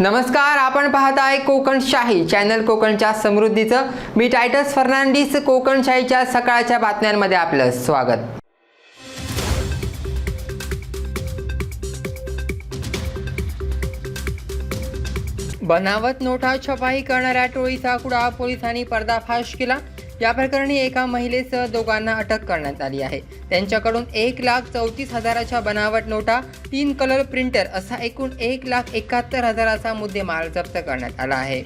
नमस्कार आपण पाहताय आहे चॅनल कोकणच्या समृद्धीचं. मी टायटस फर्नांडिस कोकणशाहीच्या सकाळच्या बातम्यांमध्ये आपलं स्वागत. बनावट नोटा छपाई करणाऱ्या टोळीचा कुडा पोलिसांनी पर्दाफाश केला. या प्रकरणी एका महिलेसह दोघांना अटक करण्यात आली आहे. त्यांच्याकडून एक लाख चौतीस हजाराच्या बनावट नोटा तीन कलर प्रिंटर असा एकूण एक लाख एकाहत्तर हजाराचा मुद्देमाल जप्त करण्यात आला आहे.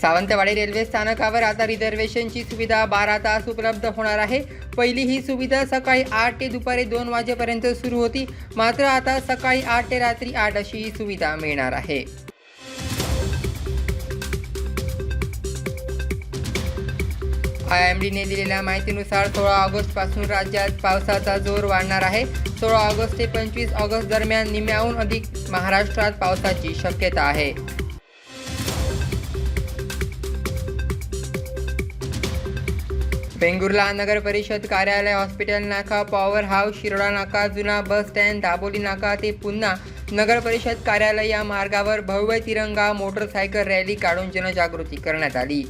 सावंतवाडी रेल्वे स्थानकावर आता रिझर्वेशनची सुविधा बारा तास उपलब्ध होणार आहे. पहिली ही सुविधा सकाळी आठ ते दुपारी दोन वाजेपर्यंत सुरू होती. मात्र आता सकाळी आठ ते रात्री आठ अशी ही सुविधा मिळणार आहे. आय एम डीने दिलेल्या माहितीनुसार सोळा ऑगस्टपासून राज्यात पावसाचा जोर वाढणार आहे. सोळा ऑगस्ट ते पंचवीस ऑगस्ट दरम्यान निम्म्याहून अधिक महाराष्ट्रात पावसाची शक्यता आहे. वेंगुर्ला नगर परिषद कार्यालय हॉस्पिटल नाका पॉवर हाऊस शिरोडा नाका जुना बस स्टँड दाबोली नाका ते पुन्हा नगर परिषद कार्यालय या मार्गावर भव्य तिरंगा मोटरसायकल रॅली काढून जनजागृती करण्यात आली.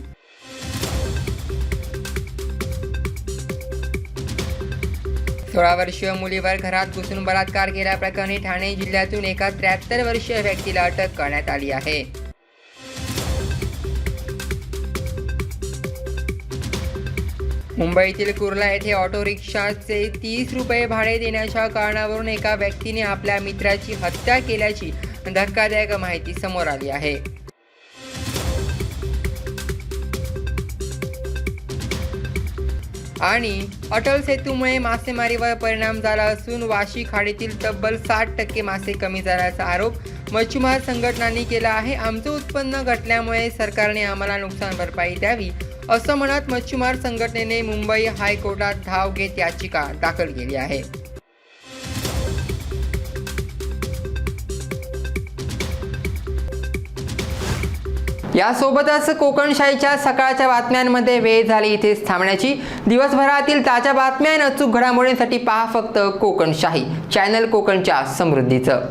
सोळा वर्षीय मुलीवर घरात घुसून बलात्कार केल्याप्रकरणी ठाणे जिल्ह्यातून एका त्र्याहत्तर वर्षीय व्यक्तीला अटक करण्यात आली आहे. मुंबईतील कुर्ला येथे ऑटो रिक्षाचे तीस रुपये भाडे देण्याच्या कारणावरून एका व्यक्तीने आपल्या मित्राची हत्या केल्याची धक्कादायक माहिती समोर आली आहे. आणि अटल सेतूमुळे मासेमारीवर परिणाम झाला असून वाशी खाडीतील तब्बल साठ टक्के मासे कमी झाल्याचा आरोप मच्छीमार संघटनांनी केला आहे. आमचं उत्पन्न घटल्यामुळे सरकारने आम्हाला नुकसान भरपाई द्यावी असं म्हणत मच्छीमार संघटनेने मुंबई हायकोर्टात धाव घेत याचिका दाखल केली आहे. यासोबतच कोकणशाहीच्या सकाळच्या बातम्यांमध्ये वेळ झाली इथेच थांबण्याची. दिवसभरातील ताज्या बातम्या आणि अचूक घडामोडींसाठी पहा फक्त कोकणशाही. चॅनल कोकणच्या समृद्धीचं.